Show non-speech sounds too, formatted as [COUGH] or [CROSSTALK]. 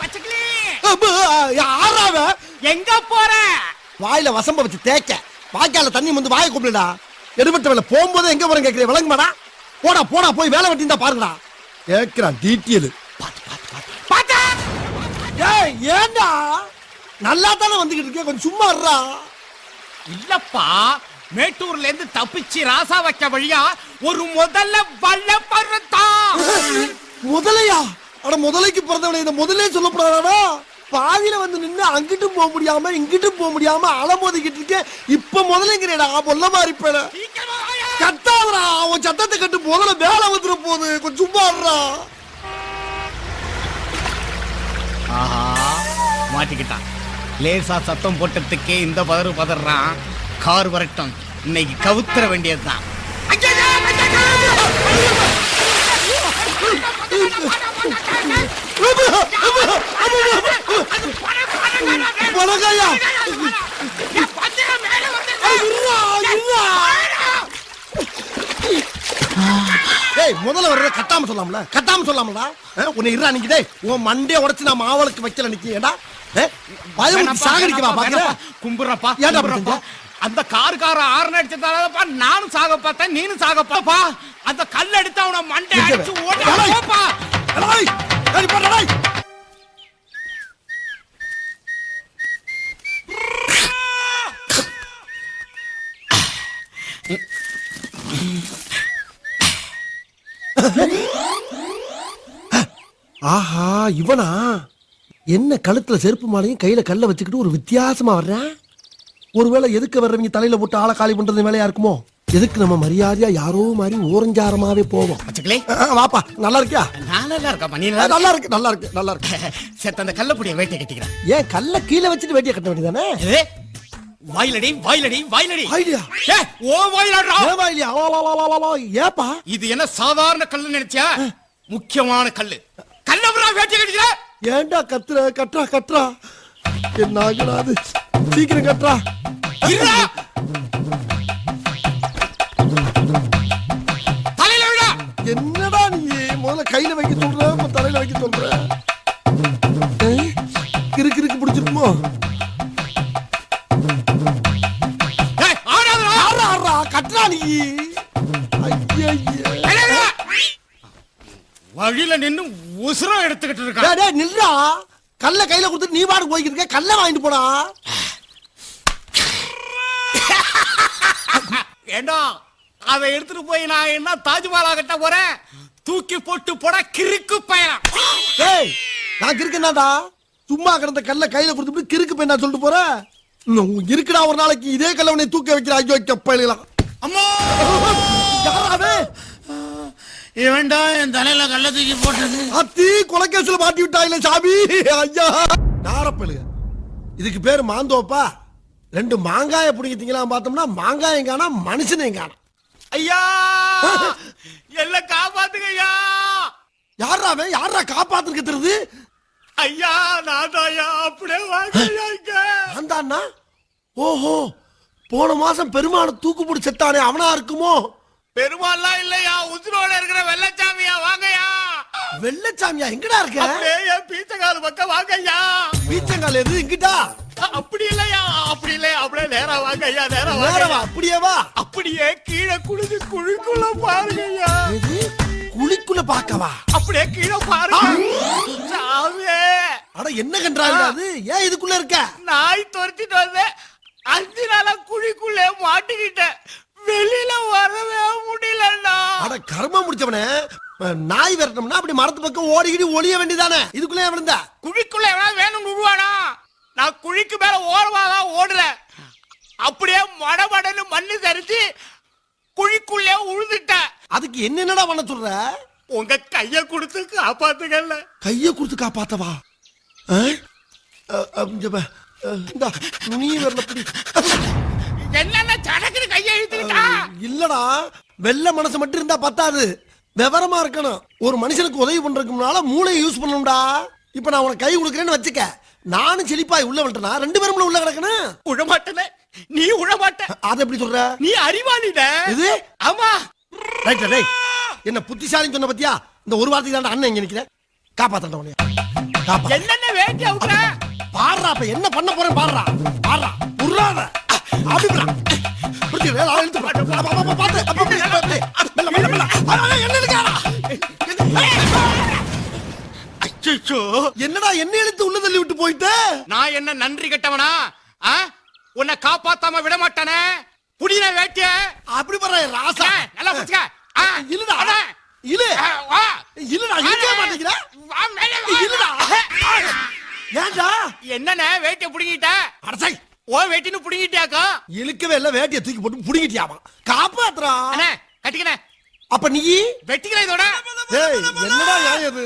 பச்சைக்கிளி! யாராவ எங்க போற? வாயில வசம்ப வச்சு தேய்க்க. வாய்க்கால தண்ணி வந்து வாயை கூப்பிடுடா எடுபட்ட வேலை போகும்போது எங்க போறேன் கேக்குறேன் விளங்குமாடா? போடா போடா போய் வேலை வெட்டி தான் பாருங்கடா. கேக்குறான் டீட்டெயில் பாத்தா ஏய் ஏண்டா? நல்லா தானே வந்துகிட்டு இருக்கே கொஞ்சம் சும்மா இருடா. இல்லப்பா மேட்டூர்ல இருந்து தப்பிச்சு ராசா வைக்க வழியா ஒரு முதல்ல வல்ல பருத்தா முதலையா? அட முதலைக்கு பிறந்தவனை இந்த முதலே சொல்லக்கூடாதாடா பாதியில வந்து நின்னு அங்கிட்டும் போக முடியாம இங்கிட்டும் போக முடியாம அலமோதிக்கிட்டு இருக்கேன் இப்ப முதலைங்கிறேடா பொல்ல மாதிரி பேட கத்தாதடா அவன் சத்தத்தை கட்டு முதல்ல வேலை வந்துட போகுது. கொஞ்சம் சும்மா இருடா. ஆஹா மாட்டிக்கிட்டான். லேசா சத்தம் போட்டதுக்கே இந்த பதறு பதறான். கார் வரட்டும். இன்னைக்கு கவுத்துற வேண்டியதுதான். முதல்ல வர்றத கட்டாம சொல்லாமல? கட்டாம சொல்லாமடா அஹ், உன்னை இருடா நிக்கி டேய் உன் மண்டே உடைச்சு நான் மாவளுக்கு வைக்கல நிக்கி ஏடா பயம் சாகடிக்கவா பாக்குற? கும்புறப்பா ஏன்டா அந்த காருக்கார ஆறு அடிச்சதாலப்பா நானும் சாக பார்த்தேன் நீனும் சாக பாப்பா அந்த கல் எடுத்து அவன மண்டை அடிச்சு ஓட ஏய். போப்பா ஏய், ஏய், போடா, டேய். ஆஹா இவனா என்ன கழுத்துல செருப்பு மாலையும் கையில கல்ல வச்சுக்கிட்டு ஒரு வித்தியாசமா வர்றேன் ஒருவேளை எதுக்கு வர்றவங்க தலையில போட்டு ஆளை காலி பண்றது வேலையா இருக்குமோ? எதுக்கு நம்ம மரியாதையா யாரோ மாதிரி ஓரஞ்சாரமாவே போவோம். வாப்பா நல்லா இருக்கியா? நல்லா இருக்கா நீ நல்லா இருக்கு நல்லா இருக்கு நல்லா இருக்கு. [LAUGHS] செத்த அந்த கள்ளப்புடிய வேட்டை கட்டிக்கிறேன். ஏன் கல்ல கீழே வச்சுட்டு வேட்டிய கட்ட வேண்டியதானே ஏ, வாயிலடி வாயிலடி வாயிலடி. ஐடியா ஏ, ஓ வாயிலடா. வா, வா, வா, வா. ஏப்பா? இது என்ன சாதாரண கல்லு நினைச்சியா? முக்கியமான கல்லு. கல்லப்புறா வேட்டை கட்டிக்கிற ஏன்டா கத்துற கட்டுறா கட்டுறா? என்ன ஆகுடா அது சீக்கிரம் கட்டுறா. என்னடா நீ? முதல்ல கையில வைக்க சொல்ற இப்ப தலையில வைக்க சொல்ற? கிறுக்கு கிறுக்கு பிடிச்சிருக்குமோ? கட்டுறா நீ. வழியில நின்னு உசுரம் எடுத்துக்கிட்டு டேய், நில்றா. கல்ல கையில கொடுத்து நீ பாடு போய்க்கிட்டு இருக்க. கல்ல வாங்கிட்டு போடா. ஏண்டா அதை எடுத்துட்டு போய் நான் என்ன தாஜ்மஹாலா கட்ட போறேன்? தூக்கி போட்டு போட கிறுக்கு பயணம். டேய் நான் கிறுக்கனாடா சும்மா கிடந்த கல்ல கையில கொடுத்துட்டு கிறுக்கு போய் நான் சொல்லிட்டு போற? இருக்குடா ஒரு நாளைக்கு. இதே கல்ல உன்னை தூக்க வைக்கிற ஐயோ கப்பலாம் அம்மா! யாராவே இவன்டா என் தலையில கள்ள தூக்கி போட்டது. அத்தி கொலைக்கேசுல மாட்டி விட்டாயில சாமி. ஐயா. நாரப்பழுக இதுக்கு பேரு மாந்தோப்பா. ரெண்டு மாங்காய பிடிக்கிட்டீங்களா பார்த்தோம்னா மாங்காயம் காணா மனுஷனையும் காணா ஐயா! எல்லாம் காப்பாத்துங்க ஐயா! யாரா காப்பாத்துக்கு தெரியுது ஐயா நான் ஐயா. அப்படியே வாங்க. அந்தாண்ணா ஓஹோ போன மாசம் பெருமான தூக்கு பிடி செத்தானே அவனா இருக்குமோ? பெருமாள்லாம் இல்லையா? உசுரோட இருக்கிற வெள்ளச்சாமியா வாங்கய்யா. வெள்ளச்சாமியா எங்கடா இருக்க? அப்படியே என் பீச்சக்கால் பக்கம் வாங்க ஐயா பீச்சங்கால் எது? இங்கிட்டா? அப்படி இல்லையா? அப்படி இல்லையா அப்படியே நேரா வாங்க ஐயா நேரா வாங்க. அப்படியே வா. அப்படியே கீழே குளிச்சு குழிக்குள்ள பாருங்க ஐயா எது? குழிக்குள்ள பாக்கவா அப்படியே கீழே பாருங்க. சாமி. அட என்ன கன்றாங்க அது? ஏன் இதுக்குள்ள இருக்க? நாய் துரத்திட்டு வந்தேன் அஞ்சு நாளா குழிக்குள்ளே மாட்டிக்கிட்டேன். கர்மம் முடிச்சவனே நாய் விரட்டணும்னா அப்படி மரத்து பக்கம் ஓடிக்கிட்டு ஒளிய வேண்டியதானே இதுக்குள்ளே விழுந்தா. குழிக்குள்ள எவனா வேணும் உருவானா? நான் குழிக்கு மேல ஓரமா தான் ஓடுறேன். அப்படியே மடமடன்னு மண்ணு சரிச்சு குழிக்குள்ளே உழுந்துட்டேன். அதுக்கு என்னென்னடா பண்ண சொல்ற? உங்க கைய கொடுத்து காப்பாத்துக்கல கைய கொடுத்து காப்பாத்தவா? இந்தா, நுனிய விரல. என்னென்ன சடக்குன்னு கைய இழுத்துக்கிட்டா இல்லடா. வெள்ள மனசு மட்டும் இருந்தா பத்தாது. விவரமா இருக்கணும். ஒரு மனுஷனுக்கு உதவி பண்றதுக்கு முன்னால மூளையை யூஸ் பண்ணணும்டா. இப்ப நான் உனக்கு கை கொடுக்குறேன்னு வச்சுக்க. நானும் செழிப்பாய் உள்ள விட்டனா ரெண்டு பேரும் உள்ள கிடக்கணும். விடமாட்டேனே நீ உழ மாட்ட அதை எப்படி சொல்ற? நீ அறிவாளிட. இது? ஆமா. ரைட் டேய் என்ன புத்திசாலின்னு சொன்ன பத்தியா? இந்த ஒரு வார்த்தைக்கு தான் அண்ணன் இங்க நிக்கிறேன் காப்பாத்தண்ட உன்னைய. காப்பா. என்னென்ன அவுக்குற பாடுறா அப்ப என்ன பண்ண போறேன் பாடுறா. பாடுறா. உருளாத என்னடா என்ன இழுத்து உள்ள தள்ளி விட்டு போயிட்ட? நான் என்ன நன்றி கெட்டவனா? உன்னை காப்பாத்தாம விட மாட்டானே? புடின வேட்டிய. அப்படி பாரு ராசா. நல்லா புடிச்சுக்க. இல்லடா. வா. இல்லடா இழுக்க மாட்டேங்கிற. இல்லடா ஏன்டா? என்னண்ணே வேட்டிய புடுங்கிட்ட? அடசை ஓ வேட்டின்னு புடுங்கிட்டியாக்கா? இழுக்கவே இல்ல வேட்டியை தூக்கி போட்டு புடிங்கிட்டியாமா? காப்பாத்துறா. அண்ணே கட்டிக்கணே அப்ப நீ? வெட்டிக்கிறேன் இதோட. ஏய் என்னடா நியாயம் இது?